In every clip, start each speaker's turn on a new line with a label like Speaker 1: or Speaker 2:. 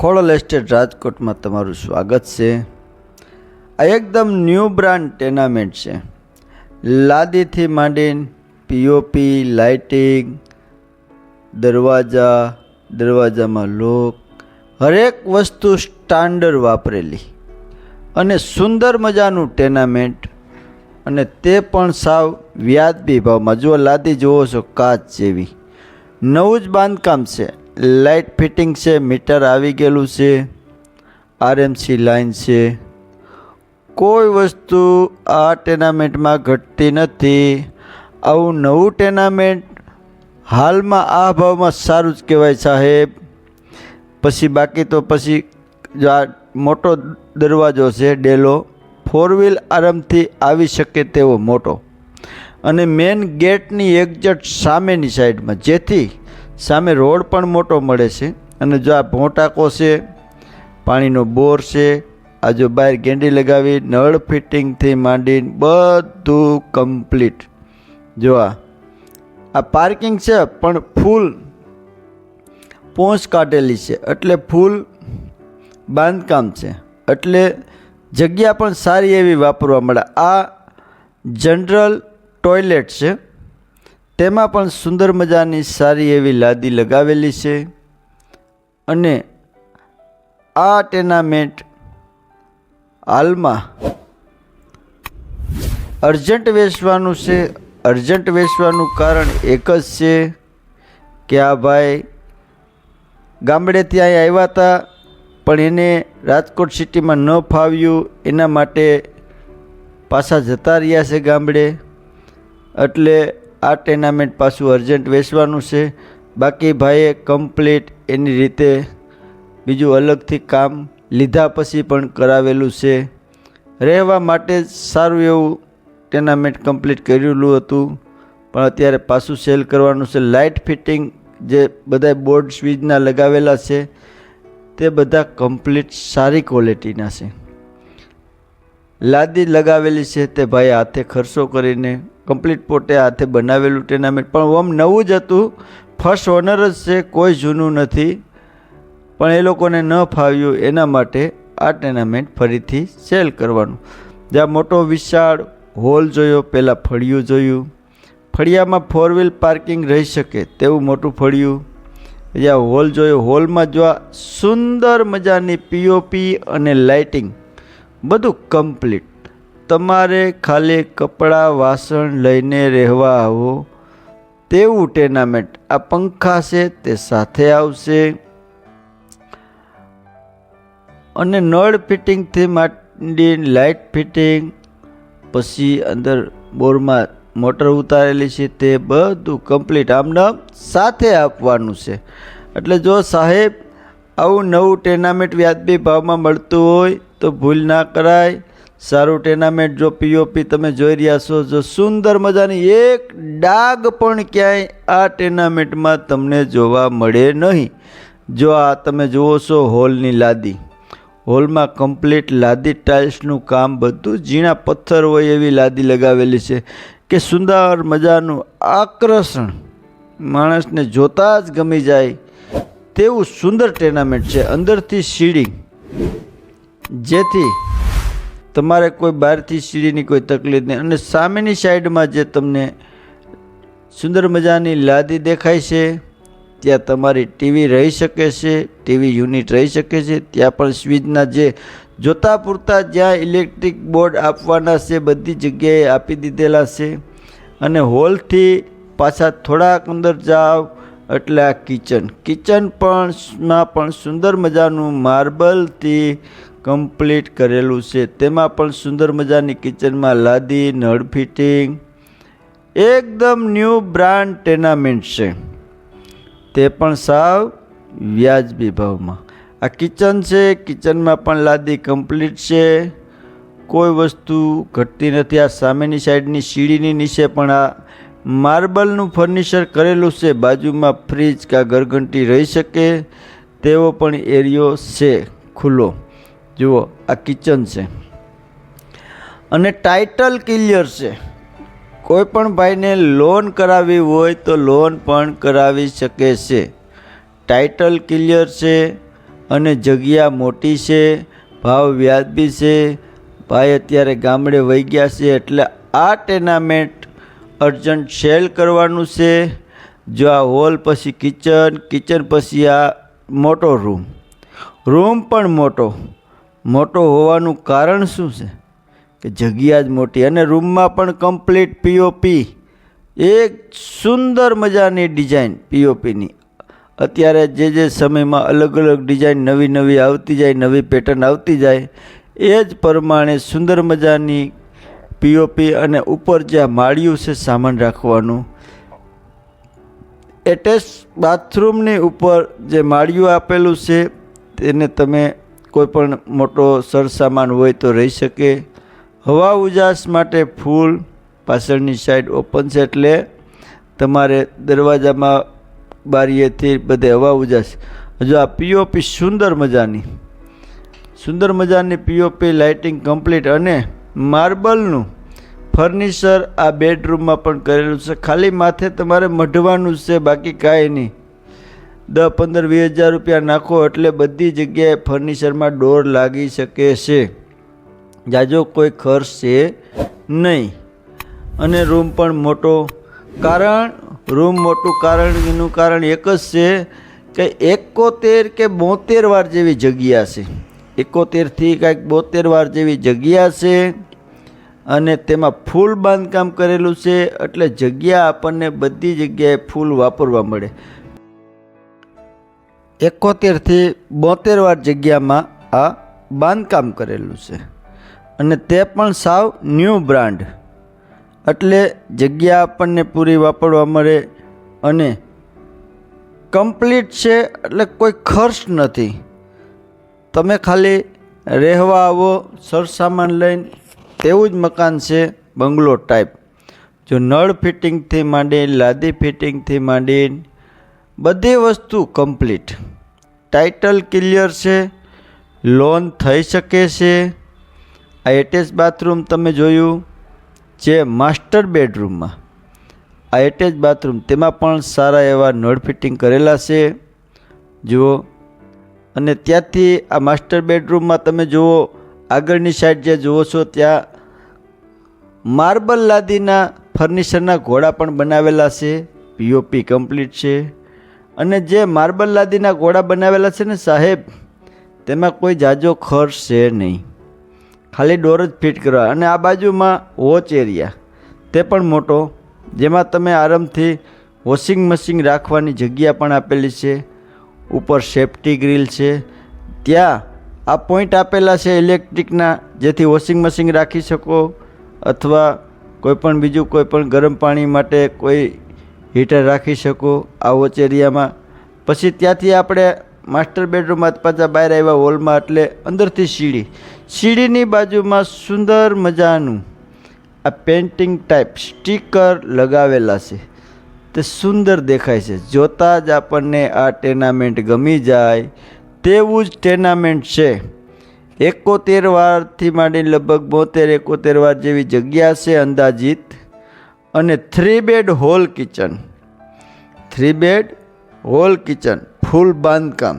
Speaker 1: Khodal estate રાજકોટમાં તમારું સ્વાગત છે. આ એકદમ ન્યૂ બ્રાન્ડ ટેનામેન્ટ છે. લાદીથી માંડીને પીઓપી લાઇટિંગ, દરવાજા, દરવાજામાં લોક, હરેક વસ્તુ સ્ટાન્ડર્ડ વાપરેલી. અને સુંદર મજાનું ટેનામેન્ટ. અને તે પણ સાવ વ્યાજબી ભાવમાં. જો લાદી, જુઓ છો કાચ જેવી. નવું જ બાંધકામ છે. લાઇટ ફિટિંગ છે, મીટર આવી ગયેલું છે, આરએમસી લાઇન છે. કોઈ વસ્તુ આ ટેનામેન્ટમાં ઘટતી નથી. આવું નવું ટેનામેન્ટ હાલમાં આ ભાવમાં સારું જ કહેવાય સાહેબ. પછી બાકી તો પછી જો આ મોટો દરવાજો છે, ડેલો ફોર વ્હીલ આરામથી આવી શકે તેવો મોટો. અને મેન ગેટની એક્ઝેક્ટ સામેની સાઈડમાં જેથી સામે રોડ પણ મોટો મળે છે અને જો આ ભોંટાકો છે, પાણીનો બોર છે, આ જો બહાર ગેંડી લગાવી, નળ ફિટિંગથી માંડીને બધું કમ્પ્લીટ જો આ આ પાર્કિંગ છે, પણ ફૂલ પોંચ કાઢેલી છે. એટલે ફૂલ બાંધકામ છે. એટલે જગ્યા પણ સારી એવી વાપરવા મળે. આ જનરલ ટોયલેટ છે. તેમાં પણ સુંદર મજાની સારી એવી લાદી લગાવેલી છે અને આ ટેનામેન્ટ હાલમાં અર્જન્ટ વેચવાનું છે. અર્જન્ટ વેચવાનું કારણ એક જ છે કે આ ભાઈ ગામડેથી અહીં આવ્યા હતા, પણ એને રાજકોટ સિટીમાં ન ફાવ્યું. એના માટે પાછા જતા રહ્યા છે ગામડે. એટલે આ ટેનામેન્ટ પાછું અર્જન્ટ વેચવાનું છે. બાકી ભાઈએ કમ્પ્લીટ એની રીતે બીજું અલગથી કામ લીધા પછી પણ કરાવેલું છે. રહેવા માટે સારું એવું ટેનામેન્ટ કમ્પ્લીટ કરેલું હતું. પણ અત્યારે પાછું સેલ કરવાનું છે. લાઇટ ફિટિંગ જે બધા બોર્ડ સ્વિચના લગાવેલા છે, તે બધા કમ્પ્લીટ સારી ક્વોલિટીના છે. લાદી લગાવેલી છે તે ભાઈ હાથે ખર્ચો કરીને કમ્પ્લીટ પોતે હાથે બનાવેલું ટેનામેન્ટ પણ ઓમ નવું જ હતું. ફર્સ્ટ ઓનર જ છે, કોઈ જૂનું નથી. પણ એ લોકોને ન ફાવ્યું એના માટે આ ટેનામેન્ટ ફરીથી સેલ કરવાનું. જ્યાં મોટો વિશાળ હોલ જોયો પહેલાં ફળિયું જોયું. ફળિયામાં ફોર વ્હીલ પાર્કિંગ રહી શકે તેવું મોટું ફળિયું. જ્યાં હોલ જોયો હોલમાં જોવા સુંદર મજાની પીઓપી અને લાઇટિંગ બધું કમ્પ્લીટ તમારે ખાલી કપડાં, વાસણ લઈને રહેવા આવો. તેવું ટેનામેન્ટ આ પંખા છે, તે સાથે આવશે. અને નળ ફિટિંગથી માંડી લાઇટ ફિટિંગ, પછી અંદર બોરમાં મોટર ઉતારેલી છે, તે બધું કમ્પ્લીટ. આમનામ સાથે આપવાનું છે. એટલે જો સાહેબ, આવું નવું ટેનામેન્ટ વ્યાજબી ભાવમાં મળતું હોય તો ભૂલ ના કરાય. સારું ટેનામેન્ટ જો પીઓપી તમે જોઈ રહ્યા છો, જો સુંદર મજાની એક ડાગ પણ ક્યાંય આ ટેનામેન્ટમાં તમને જોવા મળે નહીં. જો આ તમે જુઓ છો હોલની લાદી, હોલમાં કમ્પ્લીટ લાદી ટાઇલ્સનું કામ બધું ઝીણા પથ્થર હોય એવી લાદી લગાવેલી છે કે સુંદર મજાનું આકર્ષણ માણસને જોતાં જ ગમી જાય તેવું સુંદર ટેનામેન્ટ છે. અંદરથી સીડી જેથી તમારે કોઈ બહારથી સીડીની કોઈ તકલીફ નહીં. અને સામેની સાઈડમાં જે તમને સુંદર મજાની લાદી દેખાય છે, ત્યાં તમારી ટીવી રહી શકે છે, ટીવી યુનિટ રહી શકે છે, ત્યાં પણ સ્વિચના જે જોતા પૂરતા જ્યાં ઇલેક્ટ્રિક બોર્ડ આપવાના છે, બધી જગ્યાએ આપી દીધેલા છે. અને હોલથી પાછા થોડાક અંદર જાઓ, એટલે આ કિચન. કિચન પણ માં પણ સુંદર મજાનું માર્બલથી કમ્પ્લીટ કરેલું છે. તેમાં પણ સુંદર મજાની કિચનમાં લાદી, નળ ફિટિંગ, એકદમ ન્યૂ બ્રાન્ડ ટેનામેન્ટ છે. તે પણ સાવ વ્યાજબી ભાવમાં. આ કિચન છે, કિચનમાં પણ લાદી કમ્પ્લીટ છે. કોઈ વસ્તુ ઘટતી નથી. આ સામેની સાઈડની સીડીની નીચે પણ આ માર્બલનું ફર્નિચર કરેલું છે. બાજુમાં ફ્રીજ કે ઘરઘંટી રહી શકે તેવો પણ એરિયો છે ખુલ્લો. જુઓ, આ કિચન છે. અને ટાઇટલ ક્લિયર છે. કોઈ પણ ભાઈને લોન કરાવવી હોય તો લોન પણ કરાવી શકે છે. ટાઇટલ ક્લિયર છે અને જગ્યા મોટી છે, ભાવ વ્યાજબી છે. ભાઈ અત્યારે ગામડે વહી ગયા છે એટલે આ ટેનામેન્ટ અર્જન્ટ સેલ કરવાનું છે. જો આ હોલ પછી કિચન કિચન પછી આ મોટો રૂમ રૂમ પણ મોટો. મોટો હોવાનું કારણ શું છે? કે જગ્યા જ મોટી અને રૂમમાં પણ કમ્પ્લીટ પીઓપી એક સુંદર મજાની ડિઝાઇન પીઓપીની અત્યારે જે જે સમયમાં અલગ અલગ ડિઝાઇન નવી નવી આવતી જાય, નવી પેટર્ન આવતી જાય, એ જ પ્રમાણે સુંદર મજાની પીઓપી અને ઉપર જે આ માળિયું છે સામાન રાખવાનું. એટેચ બાથરૂમની ઉપર જે માળિયું આપેલું છે, તેને તમે કોઈ પણ મોટો સરસામાન હોય તો રહી શકે. હવા ઉજાસ માટે ફૂલ પાછળની સાઈડ ઓપન છે એટલે તમારે દરવાજામાં બારીએથી બધે હવા ઉજાસ. હજુ આ પીઓપી સુંદર મજાની. સુંદર મજાની પીઓપી લાઇટિંગ કમ્પ્લીટ અને માર્બલનું ફર્નિચર આ બેડરૂમમાં પણ કરેલું છે. ખાલી માથે તમારે મઢવાનું છે, બાકી કાંઈ નહીં. દસ પંદર વીસ હજાર રૂપિયા નાખો એટલે બધી જગ્યાએ ફર્નિચરમાં ડોર લાગી શકે છે. જાજો કોઈ ખર્ચ છે નહીં. અને રૂમ પણ મોટો કારણ, રૂમ મોટું કારણ, એનું કારણ એક જ છે કે એકોતેર કે બોતેર વાર જેવી જગ્યા છે. એકોતેરથી કાંઈક બોતેર વાર જેવી જગ્યા છે અને તેમાં ફૂલ બાંધકામ કરેલું છે એટલે જગ્યા આપણને બધી જગ્યાએ ફૂલ વાપરવા મળે. એકોતેરથી બોતેર વાર જગ્યામાં આ બાંધકામ કરેલું છે. અને તે પણ સાવ ન્યૂ બ્રાન્ડ. એટલે જગ્યા આપણને પૂરી વાપરવા મળે અને કમ્પ્લીટ છે એટલે કોઈ ખર્ચ નથી. તમે ખાલી રહેવા આવો, સરસામાન લઈને, તેવું જ મકાન છે, બંગલો ટાઈપ જો નળ ફિટિંગથી માંડી લાદી ફિટિંગથી માંડી બધી વસ્તુ કમ્પ્લીટ ટાઇટલ ક્લિયર છે લોન થઈ શકે છે. આ એટેચ બાથરૂમ તમે જોયું જે માસ્ટર બેડરૂમમાં આ એટેચ બાથરૂમ તેમાં પણ સારા એવા નળ ફિટિંગ કરેલા છે. જુઓ. અને ત્યાંથી આ માસ્ટર બેડરૂમમાં તમે જુઓ, આગળની સાઈડ જે જુઓ છો ત્યાં માર્બલ લાદીના ફર્નિચરના ઘોડા પણ બનાવેલા છે. પીઓપી કમ્પ્લીટ છે. અને જે માર્બલ લાદીના ઘોડા બનાવેલા છે ને સાહેબ, તેમાં કોઈ જાજો ખર્ચ છે નહીં. ખાલી ડોર જ ફિટ કરવા. અને આ બાજુમાં વોચ એરિયા. તે પણ મોટો, જેમાં તમે આરામથી વોશિંગ મશીન રાખવાની જગ્યા પણ આપેલી છે. ઉપર સેફ્ટી ગ્રીલ છે. ત્યાં આ પોઈન્ટ આપેલા છે ઇલેક્ટ્રિકના, જેથી વોશિંગ મશીન રાખી શકો. અથવા કોઈ પણ બીજું કોઈ પણ ગરમ પાણી માટે કોઈ હીટર રાખી શકો આ વોચ એરિયામાં પછી ત્યાંથી આપણે માસ્ટર બેડરૂમમાં પાછા બહાર આવ્યા હોલમાં એટલે અંદરથી સીડી. સીડીની બાજુમાં સુંદર મજાનું આ પેન્ટિંગ ટાઈપ સ્ટીકર લગાવેલા છે. તે સુંદર દેખાય છે. જોતાં જ આપણને આ ટેનામેન્ટ ગમી જાય. તેવું જ ટેનામેન્ટ છે. એકોતેર વારથી માંડીને લગભગ બોતેર, એકોતેર વાર જેવી જગ્યા છે અંદાજિત. અને three bed hall kitchen three bed hall kitchen full બાંધકામ.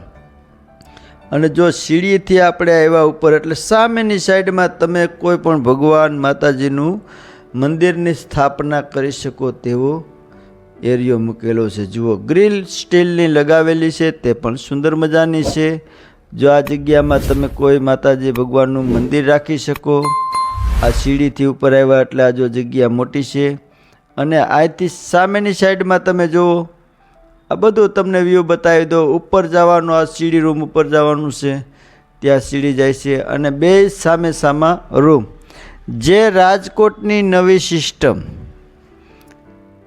Speaker 1: અને જો સીડીથી આપણે આવ્યા ઉપર, એટલે સામેની સાઈડમાં તમે કોઈ પણ ભગવાન માતાજીનું મંદિરની સ્થાપના કરી શકો તેવો એરિયો મૂકેલો છે. જુઓ, ગ્રીલ સ્ટીલની લગાવેલી છે, તે પણ સુંદર મજાની છે. જો આ જગ્યામાં તમે કોઈ માતાજી ભગવાનનું મંદિર રાખી શકો, આ સીડીથી ઉપર આવ્યા એટલે આ જો જગ્યા મોટી છે. અને અહીંથી સામેની સાઈડમાં તમે જુઓ, આ બધું તમને વ્યૂ બતાવી દો ઉપર જવાનું, આ સીડી રૂમ ઉપર જવાનું છે. ત્યાં સીડી જાય છે અને બે સામે સામા રૂમ. જે રાજકોટની નવી સિસ્ટમ,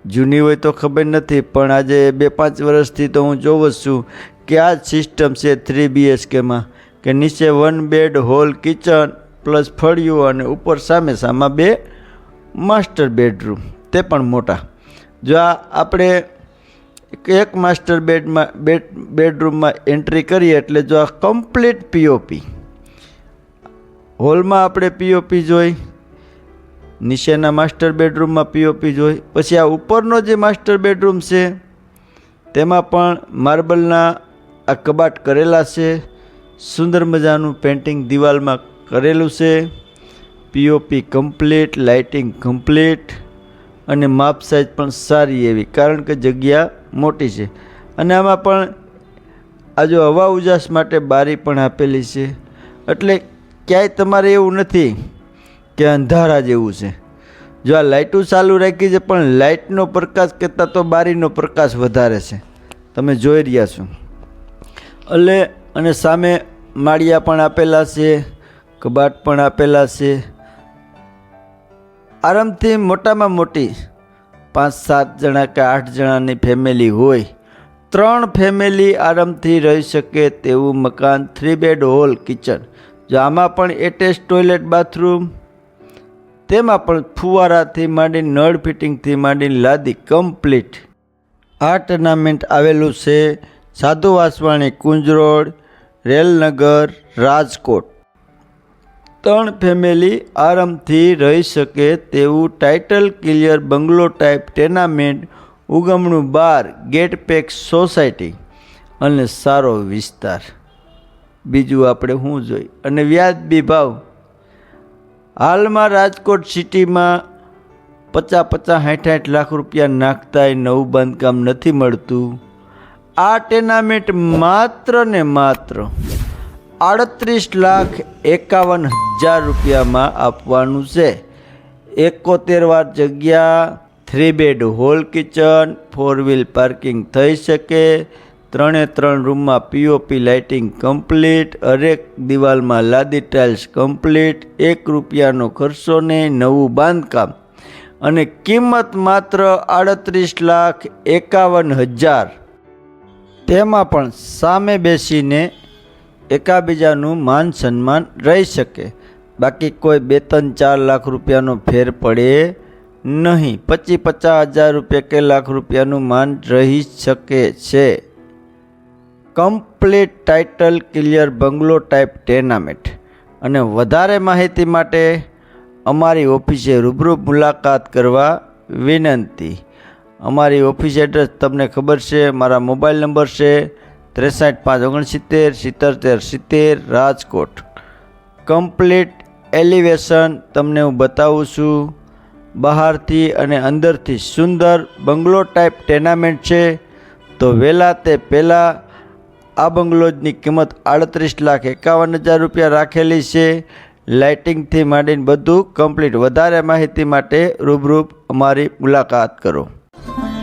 Speaker 1: જૂની હોય તો ખબર નથી, પણ આજે બે પાંચ વર્ષથી તો હું જોઉં છું કે આ સિસ્ટમ છે થ્રી બીએચકેમાં, કે નીચે one bed, hall, kitchen, plus ફળિયું અને ઉપર સામે સામા બે માસ્ટર બેડરૂમ. તે પણ મોટા. જો આ આપણે એક- માસ્ટર બેડમાં બેડ બેડરૂમમાં એન્ટ્રી કરીએ એટલે જો આ કમ્પ્લીટ પીઓપી હોલમાં આપણે પીઓપી જોઈ, નીચેના માસ્ટર બેડરૂમમાં પીઓપી જોઈ, પછી આ ઉપરનો જે માસ્ટર બેડરૂમ છે, તેમાં પણ માર્બલના આ કબાટ કરેલા છે, સુંદર મજાનું પેન્ટિંગ દિવાલમાં કરેલું છે પીઓપી કમ્પ્લીટ, લાઇટિંગ કમ્પ્લીટ અને માપ સાઇઝ પણ સારી એવી, કારણ કે જગ્યા મોટી છે. અને આમાં પણ આ જો હવા ઉજાસ માટે બારી પણ આપેલી છે. એટલે ક્યાંય તમારે એવું નથી કે અંધારા જેવું છે. જો આ લાઇટો ચાલુ રાખી છે, પણ લાઇટનો પ્રકાશ કરતાં તો બારીનો પ્રકાશ વધારે છે. તમે જોઈ રહ્યા છો. એટલે અને સામે માળિયા પણ આપેલા છે, કબાટ પણ આપેલા છે આરામથી મોટામાં મોટી પાંચ, સાત જણા કે આઠ જણાની ફેમિલી હોય, ત્રણ ફેમિલી આરામથી રહી શકે તેવું મકાન થ્રી બેડ હોલ કિચન જો આમાં પણ એટેચ ટોયલેટ બાથરૂમ તેમાં પણ ફુવારાથી માંડી નળ ફિટિંગથી માંડી લાદી કમ્પ્લીટ આ ટુર્નામેન્ટ આવેલું છે સાધુ વાસવાણી કુંજ રોડ, રેલનગર, રાજકોટ. ત્રણ ફેમિલી આરામથી રહી શકે તેવું title clear bungalow type tenement ઉગમણું બાર ગેટ પેક સોસાયટી અને સારો વિસ્તાર. બીજું આપણે શું જોઈ અને વ્યાજબી ભાવ. હાલમાં રાજકોટ સિટીમાં પચાસ પચાસ સાઠ સાઠ લાખ રૂપિયા નાખતાય નવું બાંધકામ નથી મળતું. આ ટેનામેન્ટ માત્ર ને માત્ર આડત્રીસ લાખ એકાવન હજાર રૂપિયામાં આપવાનું છે. એકોતેર વાર જગ્યા three bed hall kitchen four wheel parking થઈ શકે. ત્રણે ત્રણ રૂમમાં પીઓપી લાઇટિંગ કમ્પ્લીટ હરેક દિવાલમાં લાદી ટાઇલ્સ કમ્પ્લીટ એક રૂપિયાનો ખર્ચો નહીં નવું બાંધકામ. અને કિંમત માત્ર આડત્રીસ લાખ એકાવન હજાર. તેમાં પણ સામે બેસીને એકાબીજાનું માન સન્માન રહી શકે. બાકી કોઈ બે ત્રણ ચાર લાખ રૂપિયાનો ફેર પડે નહીં. પચીસ પચાસ હજાર રૂપિયા કે લાખ રૂપિયાનું માન રહી શકે છે. Complete title clear bungalow type tenement. અને વધારે માહિતી માટે અમારી ઓફિસે રૂબરૂ મુલાકાત કરવા વિનંતી. અમારી ઓફિસ એડ્રેસ તમને ખબર છે, મારા મોબાઈલ નંબર છે ત્રેસઠ પાંચ, ઓગણસિત્તેર, સિત્તેર સિત્તેર, રાજકોટ. કમ્પ્લીટ એલિવેશન તમને હું બતાવું છું. બહારથી અને અંદરથી સુંદર બંગલો ટાઈપ ટેનામેન્ટ છે. તો વહેલા તે પહેલાં આ બંગલોની કિંમત આડત્રીસ લાખ એકાવન હજાર રૂપિયા રાખેલી છે. લાઇટિંગથી માંડીને બધું કમ્પ્લીટ વધારે માહિતી માટે રૂબરૂપ અમારી મુલાકાત કરો.